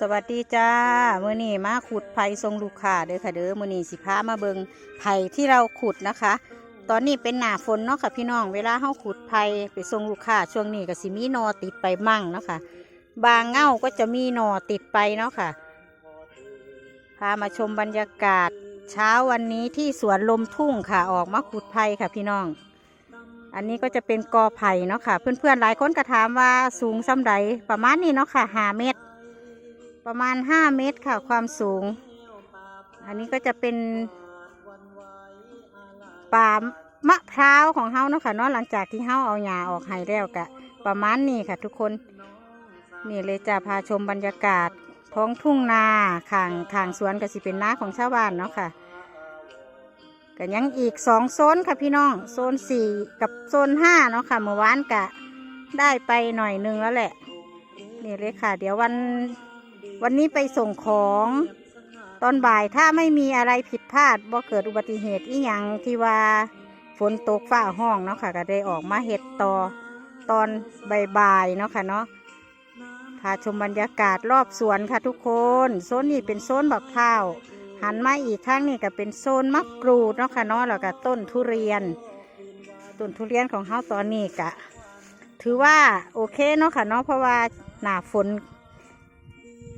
สวัสดีจ้ามื้อนี้มาขุดไผ่ทรงลูกค้าเด้อค่ะเด้อมื้อนี้สิพามาเบิงไผ่ที่เราขุดนะคะ ตอนนี้เป็นหนาฝนเนาะค่ะพี่น้องเวลาเฮาขุดไผ่ไปส่งลูกค้าช่วงนี้ก็สิมีนอติดไปมั่งเนาะค่ะบางเง่าก็จะมีนอติดไปเนาะค่ะ พามาชมบรรยากาศเช้าวันนี้ที่สวนลมทุ่งค่ะออกมาขุดไผ่ค่ะพี่น้อง อันนี้ก็จะเป็นกอไผ่เนาะค่ะ เพื่อนๆหลายคนก็ถามว่าสูงส่ำใดประมาณนี้เนาะค่ะหาเมตร ประมาณห้าเมตรค่ะความสูง อันนี้ก็จะเป็นป่ามะพร้าวของเฮาเนาะค่ะเนาะหลังจากที่เฮาเอาหญ้าออกให้แล้วกะ ประมาณนี้ค่ะทุกคน นี่เลยจะพาชมบรรยากาศท้องทุ่งนาข้างข้างสวนก็สิเป็นนาของชาวบ้านเนาะค่ะก็ยังอีกสองโซนค่ะพี่น้องโซนสี่กับโซนห้าเนาะค่ะเมื่อวานกะได้ไปหน่อยนึงแล้วแหละ นี่เลยค่ะ เดี๋ยววัน วันนี้ไปส่งของตอนบ่ายถ้าไม่มีอะไรผิดพลาดบ่เกิดอุบัติเหตุอีหยังที่ว่าฝนตกฟ้าห้องเนาะค่ะก็ได้ออกมาเห็ดต่อตอนบ่ายๆเนาะค่ะเนาะพาชมบรรยากาศรอบสวนค่ะทุกคนโซนนี้เป็นโซนบักพร้าวหันมาอีกข้างนี่ก็เป็นโซนมะกรูดเนาะค่ะเนาะแล้วก็ต้นทุเรียน ต้นทุเรียนของเฮาตอนนี้กะ ถือว่าโอเคเนาะค่ะเนาะเพราะว่าหนาฝน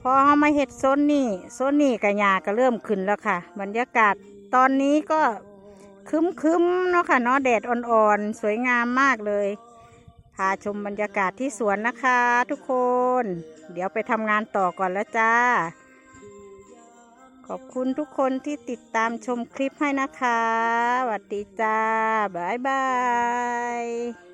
พอเขามาเห็ดโซนนี่โซนนี่กระยาก็เริ่มขึ้นแล้วค่ะ บรรยากาศตอนนี้ก็คึ้มคึ้มเนาะค่ะเนาะแดดอ่อนๆ สวยงามมากเลยพาชมบรรยากาศที่สวนนะคะทุกคน เดี๋ยวไปทำงานต่อก่อนแล้วจ้า ขอบคุณทุกคนที่ติดตามชมคลิปให้นะคะสวัสดีจ้า บ๊ายบาย